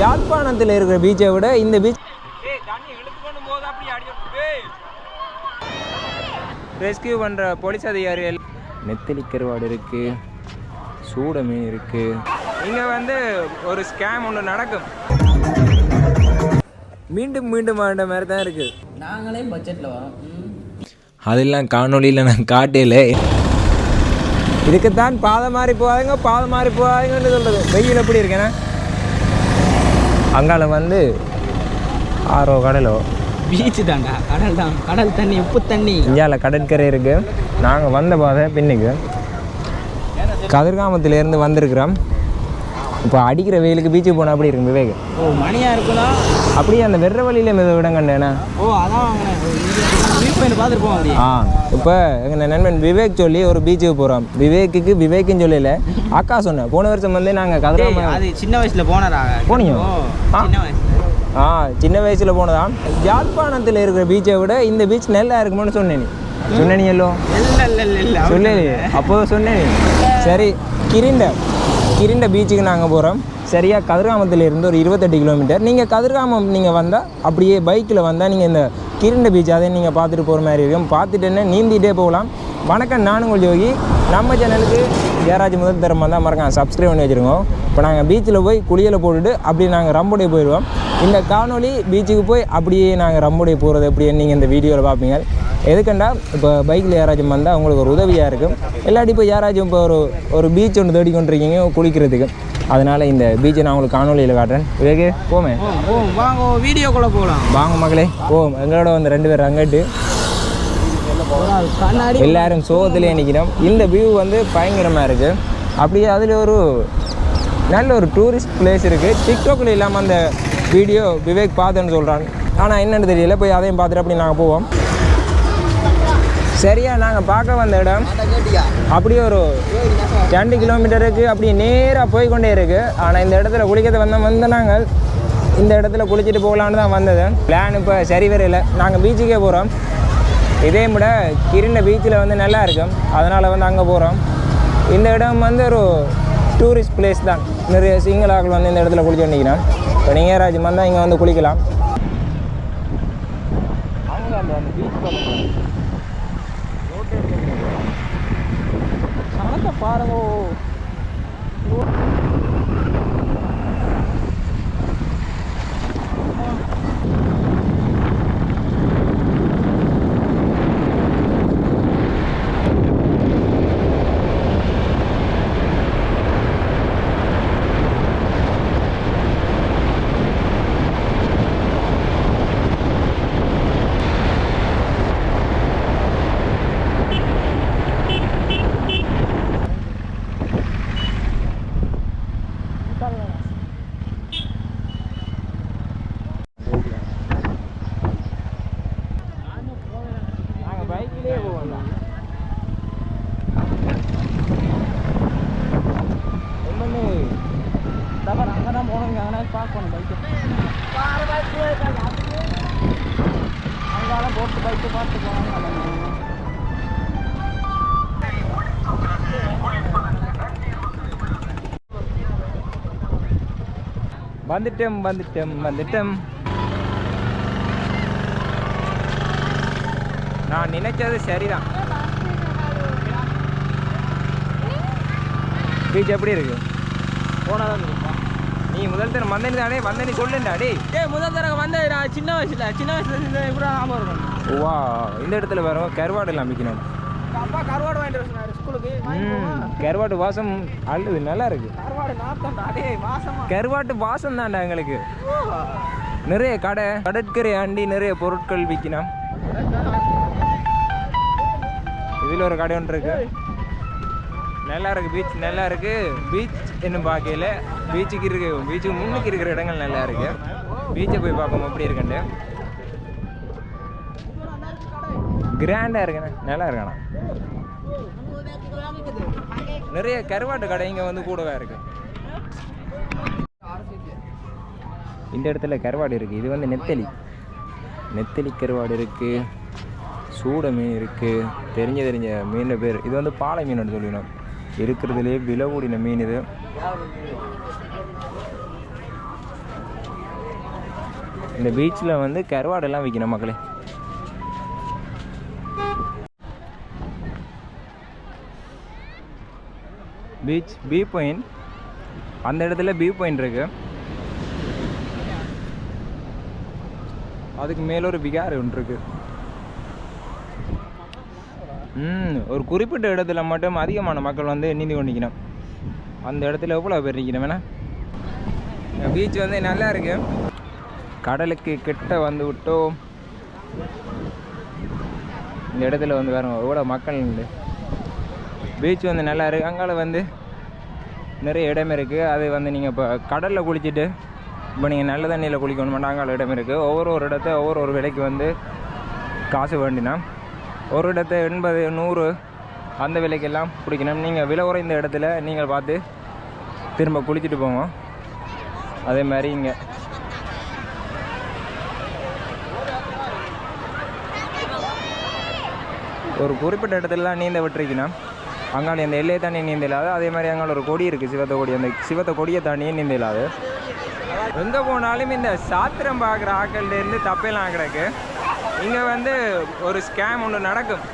யாழ்ப்பாணத்தில் இருக்கிற பீச்சை விட இந்த பீச் ரெஸ்கியூ பண்ணுற போலீஸ் அதிகாரிகள். நெத்திலி கருவாடு இருக்குது சூட மீன் இருக்குது இங்கே வந்து ஒரு ஸ்கேம் ஒன்று நடக்கும். மீண்டும் மீண்டும் ஆண்ட மாதிரி தான் இருக்குது நாங்களே பட்ஜெட்டில் வரோம். அதெல்லாம் காணொளியில் நான் காட்டல. இதுக்குத்தான் பாதை மாறி போகாதுங்க பாதை மாறி போகாதுங்கன்னு சொல்கிறது வெயில் எப்படி இருக்கேன்னா அங்கால வந்து ஆறோ கடலோ. பீச்சு தான்டா. கடல் தான். கடல் தண்ணி உப்பு தண்ணி. இந்தியாவில் கடற்கரை இருக்குது நாங்கள் வந்த பாதை பின்னுக்கு. கதிர்காமத்திலேருந்து வந்திருக்கிறோம். இப்போ அடிக்கிற வெயிலுக்கு பீச்சுக்கு போனால் அப்படி இருக்கும் விவேக்? ஓ மணியா இருக்கலாம் அப்படியே அந்த வெற வழியில் மித விட கண்டேண்ணா ஓ அதான் ஆ இப்போ எங்கள் நண்பன் விவேக் சொல்லி ஒரு பீச்சுக்கு போகிறோம் விவேக்குக்கு விவேக்குன்னு சொல்லல. அக்கா சொன்னேன். போன வருஷம் வந்து நாங்கள் கதிராம அது சின்ன வயசுல போனடா போனியோ? ஓ, ஆ. சின்ன வயசுல. போனதான் யாழ்ப்பாணத்தில் இருக்கிற பீச்சை விட இந்த பீச் நல்லா இருக்குமோன்னு சொன்னேன் இல்ல சொல்லலையே அப்போ சொன்னேன். சரி கிரிண்ட. கிரிண்ட பீச்சுக்கு நாங்கள் போகிறோம் சரியாக கதிர்காமத்தில் இருந்து ஒரு இருபத்தெட்டு கிலோமீட்டர் நீங்கள் கதிர்காமம் நீங்கள் வந்தால் அப்படியே பைக்கில் வந்தால் நீங்கள் இந்த கிரண்ட பீச் அதை நீங்கள் பார்த்துட்டு போகிற மாதிரி இருக்கும். பார்த்துட்டுன்னு நீந்திட்டே போகலாம். வணக்கம் நான் உங்கள் ஜோகி. நம்ம சேனலுக்கு ஜெயராஜ் முதல் தரம் தான் மறக்காம சப்ஸ்கிரைப் பண்ணி வச்சுருக்கோம் இப்போ நாங்கள் பீச்சில் போய் குளியலை போட்டுட்டு அப்படியே நாங்கள் ரம்புடைய போயிடுவோம் இந்த காணொளி பீச்சுக்கு போய் அப்படியே நாங்கள் ரம்புடைய போகிறது எப்படின்னு நீங்கள் இந்த வீடியோவில் பார்ப்பீங்க? எதுக்கண்டா இப்போ பைக்கில் யாராச்சும் வந்தால் உங்களுக்கு ஒரு உதவியாக இருக்கும். இல்லாட்டி இப்போ யாராச்சும் இப்போ ஒரு ஒரு பீச் ஒன்று தேடி கொண்டிருக்கீங்க குளிக்கிறதுக்கு. அதனால் இந்த பீச்சை நான் உங்களுக்கு காணொலியில் காட்டுறேன். விவேகே போமே. ஓ ஓ வாங்க வீடியோக்குள்ள போகலாம் வாங்க மகளே போம். எங்களோட வந்து ரெண்டு பேர் அங்கட்டு எல்லாரும் சோகத்திலே நிற்கிறோம். இந்த வியூ வந்து பயங்கரமாக இருக்குது அப்படியே அதில் ஒரு நல்ல ஒரு டூரிஸ்ட் பிளேஸ் இருக்குது டிக்டாக்கில் இல்லாமல் அந்த வீடியோ விவேக் பார்த்தேன்னு சொல்கிறான் ஆனால் என்னென்னு தெரியல. போய் அதையும் பார்த்துட்டு அப்படி நாங்கள் போவோம். சரியா நாங்கள் பார்க்க வந்த இடம் அப்படியே ஒரு ரெண்டு கிலோமீட்டருக்கு அப்படியே நேராக போய் கொண்டே இருக்குது ஆனால் இந்த இடத்துல குளிக்கிறது வந்த வந்து நாங்கள் இந்த இடத்துல குளிச்சுட்டு போகலான்னு தான் வந்தது. பிளான் இப்போ சரி வரையில். நாங்கள் பீச்சுக்கே போகிறோம் இதே விட கிரிண்ட பீச்சில் வந்து நல்லா இருக்கும். அதனால் வந்து அங்கே போகிறோம் இந்த இடம் வந்து ஒரு டூரிஸ்ட் பிளேஸ் தான். நிறைய சிங்களாக்கள் வந்து இந்த இடத்துல குளிச்சு நிற்கிறோம் இப்போ நீங்கள் யாராச்சும் இங்கே வந்து குளிக்கலாம். அந்த அந்த பீச் சமத்த பாருங்க நாங்கள் பைக்கிலே போவோம் தான் என்னன்னு தவிர அங்கே தான் போகணும் அங்கே பார்க்கணும் பைக்கு அங்கால போட்டு பைக்கு பார்த்து போனாங்க வந்துட்டோம் வந்துட்டோம் வந்துட்டோம் நான் நினைச்சது சரிதான். பீச் எப்படி இருக்கு? போனால் தான் நீ முதல் தரம் வந்தனி தானே வந்தனி சொல்லுண்டா டேய். டேய் முதல் தடவை வந்து நான் சின்ன வயசுல சின்ன வயசுல எப்படி ஞாபகம் இருக்கும் வா இந்த இடத்துல வரும் கருவாடு எல்லாம் விற்கணும் அப்பா கருவாடு வாங்கிட்டு வர சொன்னாரு ஸ்கூலுக்கு. ம், கருவாட்டு வாசம் அழுது நல்லா இருக்கு. கருவாடு வாசமா. கருவாட்டு வாசம் தான்டா எங்களுக்கு. நிறைய கடை கடற்கரை ஆண்டி நிறைய பொருட்கள் விற்கணும் இதில் ஒரு கடை ஒன்று இருக்கு. நல்லா இருக்கு பீச் நல்லா இருக்கு. பீச் இன்னும் பார்க்கல பீச்சுக்கு இருக்கு பீச்சுக்கு முன்னுக்கு இருக்கிற இடங்கள் நல்லா இருக்கு. பீச்சை போய் பார்ப்போம் எப்படி இருக்குன்ட்டு. கிராண்டாக இருக்குண்ணே நல்லா இருக்காண்ணா நிறைய கருவாட்டு கடை இங்கே வந்து கூடவே இருக்கு. இந்த இடத்துல கருவாடு இருக்குது இது வந்து நெத்தலி. நெத்தலி கருவாடு இருக்குது சூட மீன் இருக்குது தெரிஞ்ச தெரிஞ்ச மீன் பேர். இது வந்து பாலை மீன் சொல்லிடணும் இருக்கிறதுலே விலை மீன் இது. இந்த பீச்சில் வந்து கருவாடெல்லாம் விற்கணும் மக்களே. பீச் பி பாயிண்ட் அந்த இடத்துல பி பாயிண்ட் இருக்கு. அதுக்கு மேல ஒரு விகார் ஒன்று இருக்கு. ம் ஒரு குறிப்பிட்ட இடத்துல மட்டும் அதிகமான மக்கள் வந்து நீந்தி கொண்டிக்கணும் அந்த இடத்துல எவ்வளோ பேர் நிற்கணும் வேணா? பீச் வந்து நல்லா இருக்கு. கடலுக்கு கிட்ட வந்து விட்டோம். இந்த இடத்துல வந்து வேற எவ்வளோ மக்கள் உண்டு பீச் வந்து நல்லா இருக்குது அங்கால வந்து நிறைய இடம் இருக்குது அது வந்து நீங்கள் இப்போ கடலில் குளிச்சுட்டு இப்போ நீங்கள் நல்ல தண்ணியில் குளிக்கணும் அங்கால இடம் இருக்குது ஒவ்வொரு ஒரு இடத்த ஒவ்வொரு ஒரு விலைக்கு வந்து காசு வேண்டினா ஒரு இடத்த எண்பது நூறு அந்த விலைக்கெல்லாம் பிடிக்கணும் நீங்கள் விலை குறைந்த இடத்துல நீங்கள் பார்த்து திரும்ப குளிச்சுட்டு போங்க. அதே மாதிரி இங்கே. ஒரு குறிப்பிட்ட இடத்துலலாம் நீந்த விட்டுருக்கணும் அங்காண்டி அந்த எல்லையை தாண்டி நீந்த அதே மாதிரி அங்கே ஒரு கொடி இருக்குது சிவத்த கொடி. அந்த சிவத்த கொடியை தாண்டியே நீந்த எங்கே போனாலும் இந்த சாத்திரம் பார்க்குற ஆக்கள்லேருந்து தப்பெல்லாம் கிடக்கு. இங்கே வந்து ஒரு ஸ்கேம் ஒன்று நடக்கும்.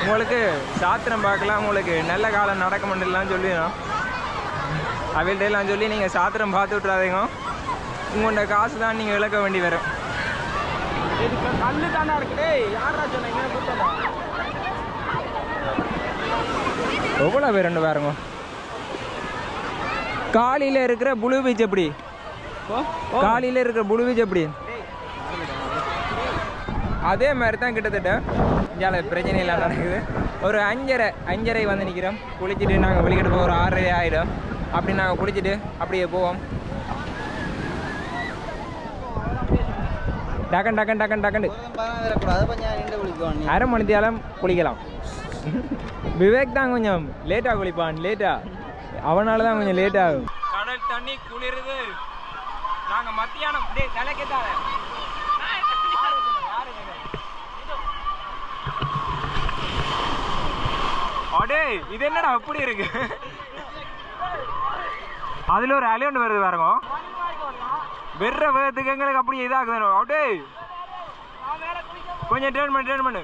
உங்களுக்கு சாத்திரம் பார்க்கலாம் உங்களுக்கு நல்ல காலம் நடக்க முடியலாம் சொல்லிடும் அவள்கிட்டலாம் சொல்லி நீங்கள் சாத்திரம் பார்த்து விட்றாதீங்க உங்களோட காசு தான் நீங்கள் இழக்க வேண்டி வரும். கல் தானே இருக்குது யாரா எவ்வளோ பேர் ரெண்டு பாருங்க? காலையில் இருக்கிற புளு பீச் எப்படி? காலையில் இருக்கிற புளு பீச் எப்படி? அதே மாதிரி தான் கிட்டத்தட்ட. இங்கே பிரச்சனை எல்லாம் நடக்குது. ஒரு அஞ்சரை அஞ்சரை வந்து நிற்கிறோம் குளிச்சுட்டு நாங்கள் வெளிக்கிட்டு போக ஒரு ஆறரை ஆயிடும். அப்படி நாங்கள் குளிச்சுட்டு அப்படியே போவோம். டக்கன் டக்கன் டக்கன் டக்கன் அரை மணி தேலம் குளிக்கலாம். விவேக் தான் கொஞ்சம் லேட்டாக குளிப்பான் லேட்டா. அவனால தான் கொஞ்சம் லேட் ஆகும். கடல் தண்ணி குளிருது. நாங்கள் மத்தியானம் அப்படியே தலைக்கேத்தாத. அடே இது என்னடா அப்படி இருக்கு? அதுல ஒரு அலையொண்டு வருது பாருங்க. வெற வேகத்துக்கு எங்களுக்கு அப்படி இதாகுது. அடே. கொஞ்சம் டேர்ன் பண்ணு டேர்ன் பண்ணு.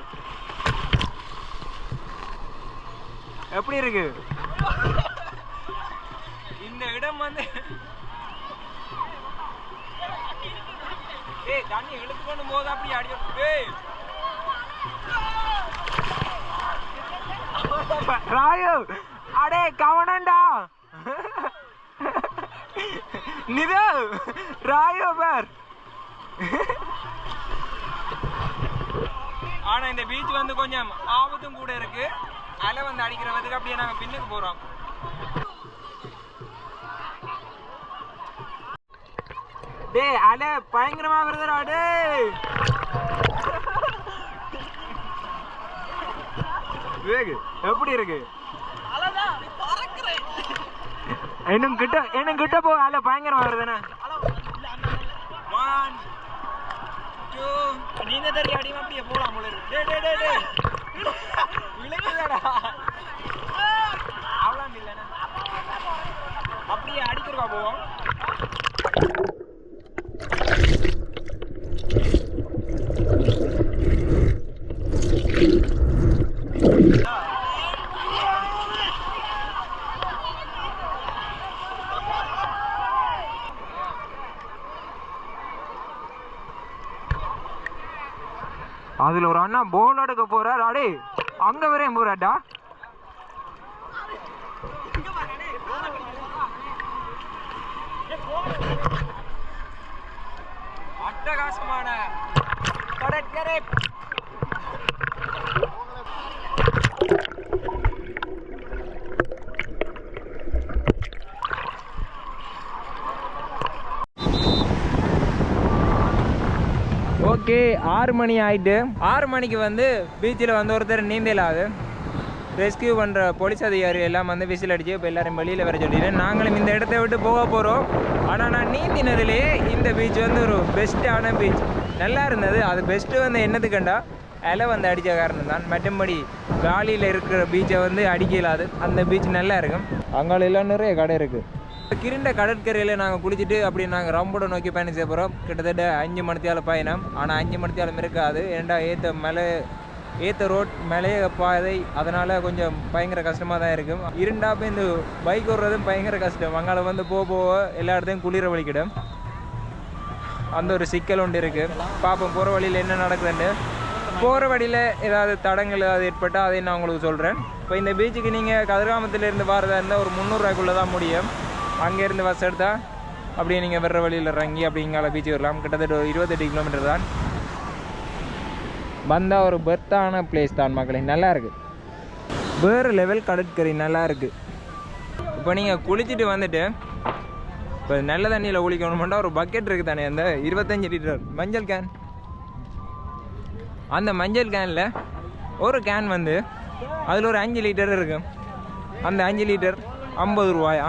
எப்படி இருக்கு? இந்த இடம் வந்து ஏய் தண்ணி இழுத்துக்கொண்டு போது அப்படி அடி ஏய். ராயு அடே கவனண்டா நிது ராயு பேர். ஆனா இந்த பீச் வந்து கொஞ்சம் ஆபத்தும் கூட இருக்கு. அலை வந்து அடிக்கிறதுக்கு அப்படியே நாங்க பின்னுக்கு போறோம். டேய் அலை பயங்கரமா வருதுடா டேய். விவேக் எப்படி இருக்கு? இன்னும் கிட்ட இன்னும் கிட்ட போ அலை பயங்கரமா வருதுண்ணே. டூ நீங்க தெரிய அடிமா அப்படியே போலாம் போல இருக்கு. டேய் டேய் டேய். டேய் அவ்வளோ அப்படியே அடிக்கிறவா போவோம் அதில் ஒரு அண்ணா போ எடுக்க அங்க வரையும் போறாடா அட்டகாசமான கடற்கரை ஓகே ஆறு மணி ஆயிட்டு. ஆறு மணிக்கு வந்து பீச்சில் வந்து ஒருத்தர் நீந்தலாது ரெஸ்கியூ பண்ணுற போலீஸ் அதிகாரி எல்லாம் வந்து விசில் அடிச்சு இப்போ எல்லாரும் வெளியில் வர சொல்லிட்டு நாங்களும் இந்த இடத்த விட்டு போக போகிறோம் ஆனால் நான் நீந்தினதுலேயே இந்த பீச் வந்து ஒரு பெஸ்ட்டான பீச் நல்லா இருந்தது. அது பெஸ்ட்டு வந்து என்னதுக்கண்டா அலை வந்து அடித்த காரணம் தான். மற்றபடி காலியில் இருக்கிற பீச்சை வந்து அடிக்கலாது. அந்த பீச் நல்லா இருக்கும். அங்கால எல்லாம் நிறைய கடை இருக்குது கிருண்ட கடற்கரையில் நாங்கள் குளிச்சுட்டு அப்படி நாங்கள் ரம்போட நோக்கி பயணம் செய்ய போகிறோம் கிட்டத்தட்ட அஞ்சு மணித்தியால் பயணம். ஆனால் அஞ்சு மணித்தியாலும் இருக்காது. ஏன்டா ஏற்ற மலை ஏற்ற ரோட் மலைய பாதை. அதனால் கொஞ்சம் பயங்கர கஷ்டமாக தான் இருக்கும். இருண்டா இந்த பைக் ஓடுறதும் பயங்கர கஷ்டம். அங்கால வந்து போக போக எல்லா இடத்தையும் குளிர வலிக்கிடும். அந்த ஒரு சிக்கல் ஒன்று இருக்குது பார்ப்போம் போகிற வழியில் என்ன நடக்குதுன்னு. போகிற வழியில் ஏதாவது தடங்கள் ஏதாவது ஏற்பட்டால் அதை நான் உங்களுக்கு சொல்கிறேன் இப்போ இந்த பீச்சுக்கு நீங்கள் கதிர்காமத்திலேருந்து வரதா இருந்தால் ஒரு முந்நூறுரூவாய்க்குள்ளே தான் முடியும். அங்கேருந்து பஸ் எடுத்தால் அப்படியே நீங்கள் வர்ற வழியில் இறங்கி அப்படிங்கால பீச்சுக்கு வரலாம். கிட்டத்தட்ட ஒரு இருபத்தெட்டு கிலோமீட்டர் தான். வந்தால் ஒரு பெர்த்தான பிளேஸ் தான் மக்களே. நல்லாயிருக்கு வேறு லெவல் கடற்கரை நல்லாயிருக்கு இப்போ நீங்கள் குளிச்சுட்டு வந்துட்டு இப்போ நல்ல தண்ணியில் குளிக்கணுமெண்டா ஒரு பக்கெட் இருக்குது தானே. அந்த இருபத்தஞ்சி லிட்டர் மஞ்சள் கேன் அந்த மஞ்சள் கேனில் ஒரு கேன் வந்து அதில் ஒரு அஞ்சு லிட்டர் இருக்கும் அந்த அஞ்சு லிட்டர் ஐம்பது ரூபாயா?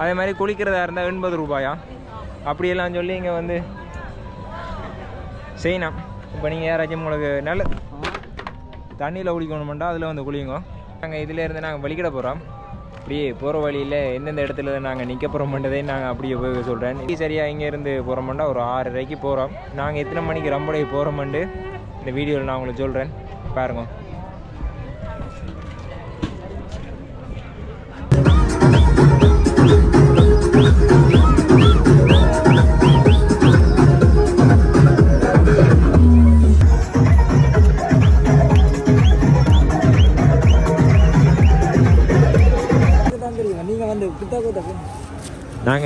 அதே மாதிரி குளிக்கிறதா இருந்தால் எண்பது ரூபாயா? அப்படியெல்லாம் சொல்லி இங்கே வந்து செய்யணும். இப்போ நீங்கள் யாராச்சும் உங்களுக்கு நல்ல தண்ணியில் குளிக்கணுமெண்டா அதில் வந்து குளிங்க நாங்கள் இதிலேருந்து நாங்கள் வலிக்கிட போகிறோம் அப்படியே போகிற வழியில் எந்தெந்த இடத்துல நாங்கள் நிற்க போகிறோம்ன்றதை நாங்கள் அப்படியே போய் சொல்கிறேன் சரியாக இங்கேருந்து போகிறோம்னா ஒரு ஆறரைக்கு போகிறோம் நாங்கள் எத்தனை மணிக்கு ரொம்ப போகிறோம்ண்டு இந்த வீடியோவில் நான் உங்களுக்கு சொல்கிறேன் பாருங்க.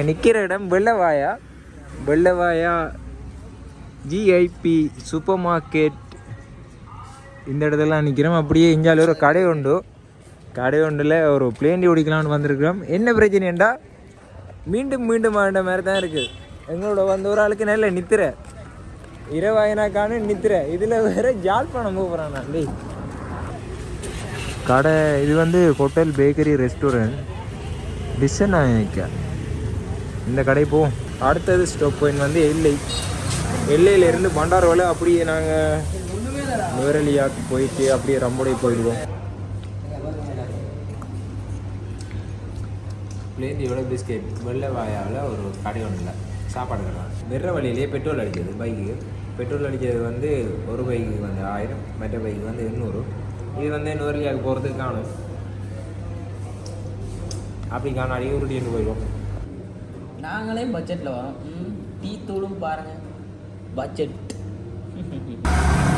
நாங்கள் நிற்கிற இடம் Wellawaya? Wellawaya GIP supermarket இந்த இடத்துலலாம் நிற்கிறோம் அப்படியே இஞ்சால ஒரு கடை உண்டு. கடை ஒன்றில் ஒரு பிளேண்டி ஓடிக்கலாம்னு வந்திருக்கிறோம். என்ன பிரச்சனைண்டா? மீண்டும் மீண்டும் ஆண்ட மாதிரி தான் இருக்குது எங்களோட வந்த ஒரு ஆளுக்கு நல்ல நித்திர. இரவாயினாக்கான நித்திர. இதில் வேற ஜாழ்ப்பாணம் போகிறான் நான் டேய்? கடை இது வந்து ஹோட்டல் பேக்கரி ரெஸ்டாரண்ட் டிசனாயிக்கா இந்த கடை போவோம். அடுத்தது ஸ்டோப் பாயிண்ட் வந்து எல்லை. எல்லையிலேருந்து பண்டாரவலை அப்படியே நாங்கள் நுவரலியாக்கு போயிட்டு அப்படியே ரம்புடை போயிடுவோம். பிளேந்தியோட பிஸ்கெட் வெள்ளை வாயாவில் ஒரு கடை ஒன்றில் சாப்பாடு கடை வெற வழியிலே பெட்ரோல் அடிக்கிறது பைக்கு பெட்ரோல் அடிக்கிறது வந்து ஒரு பைக்கு வந்து ஆயிரம் மற்ற பைக்கு வந்து எண்ணூறு. இது வந்து நுவரெலியாவுக்கு போகிறதுக்கு காணும். அப்படி காணும் அடிக்க உருட்டின்னு போயிடுவோம். நாங்களே பட்ஜெட்டில் வரோம். டீ தூளும் பாருங்க. பட்ஜெட்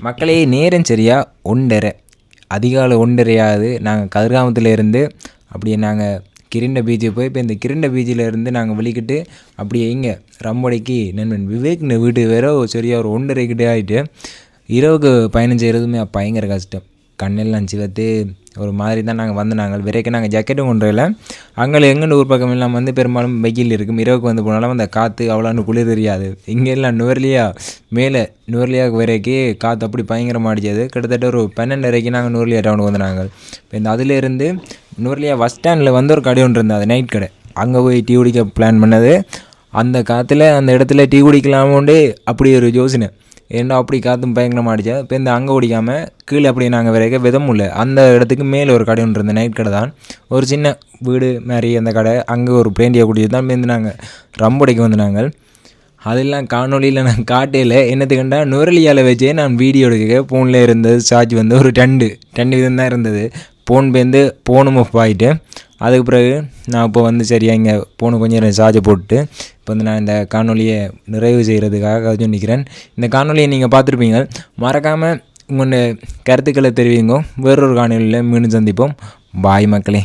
மக்களே நேரம் சரியா ஒன்றரை. அதிகாலை ஒன்றரையாவது நாங்கள் கதிர்காமத்தில் இருந்து அப்படியே நாங்கள் கிரிண்ட பீச்சு போய் இப்போ இந்த கிரிண்ட பீச்சிலேருந்து நாங்கள் வெளிக்கிட்டு அப்படியே இங்கே ரம்படைக்கு நண்பன் விவேக் வீட்டு வேற சரியாக ஒரு ஒன்றரை கிட்டே ஆகிட்டு இரவுக்கு பயணம் செய்கிறதுமே பயங்கர கஷ்டம். கண்ணெல்லாம் சிவத்து ஒரு மாதிரி தான் நாங்கள் வந்து நாங்கள் விரைக்க நாங்கள் ஜாக்கெட்டும் கொண்டு வரல. அங்கே எங்கன்னு ஊர் பக்கம் இல்லாமல் வந்து பெரும்பாலும் வெயில் இருக்கும். இரவுக்கு வந்து போனாலும் அந்த காற்று அவ்வளோன்னு குளிர் தெரியாது. இங்கே எல்லாம் நுவர்லியா மேலே நுவர்லியாவுக்கு வரைக்கும் காற்று அப்படி பயங்கரமாக அடிச்சது. கிட்டத்தட்ட ஒரு பன்னெண்டு வரைக்கும் நாங்கள் நுவர்லியா டவுனுக்கு வந்து நாங்கள் இப்போ இந்த அதிலேருந்து நுவர்லியா பஸ் ஸ்டாண்டில் வந்து ஒரு கடை ஒன்று இருந்தது. அது நைட் கடை. அங்கே போய் டீ குடிக்க பிளான் பண்ணது. அந்த காற்றுல அந்த இடத்துல டீ குடிக்கலாமோண்டு அப்படி ஒரு யோசனை. ஏன்னா அப்படி காற்றும் பயங்கரமாக அடிச்சா? இப்போ இந்த அங்கே ஓடிக்காமல் கீழே அப்படி நாங்கள் விரைக்க விதமும் இல்லை. அந்த இடத்துக்கு மேலே ஒரு கடை ஒன்று இருந்தது நைட் கடை தான். ஒரு சின்ன வீடு மாதிரி அந்த கடை அங்கே ஒரு பிளேண்டியை குடிச்சு தான் வந்து நாங்கள் ரம்படைக்கு வந்து நாங்கள் அதெல்லாம் காணொலியில் நான் காட்டையில் என்னத்துக்குண்டா நுரலியால் வச்சே நான் வீடியோ எடுக்க ஃபோனில் இருந்தது சார்ஜ் வந்து ஒரு டண்டு டண்டு விதம் தான் இருந்தது. ஃபோன் பேருந்து ஃபோனும் ஆஃப் ஆகிட்டு அதுக்கு பிறகு நான் இப்போ வந்து சரியாக இங்கே ஃபோனு கொஞ்சம் நேரம் சார்ஜை போட்டு இப்போ வந்து நான் இந்த காணொலியை நிறைவு செய்கிறதுக்காக கொஞ்சம் நிற்கிறேன் இந்த காணொலியை நீங்கள் பார்த்துருப்பீங்க. மறக்காமல் உங்களோட கருத்துக்களை தெரிவிங்க. வேறொரு காணொலியில் மீண்டும் சந்திப்போம். பாய் மக்களே.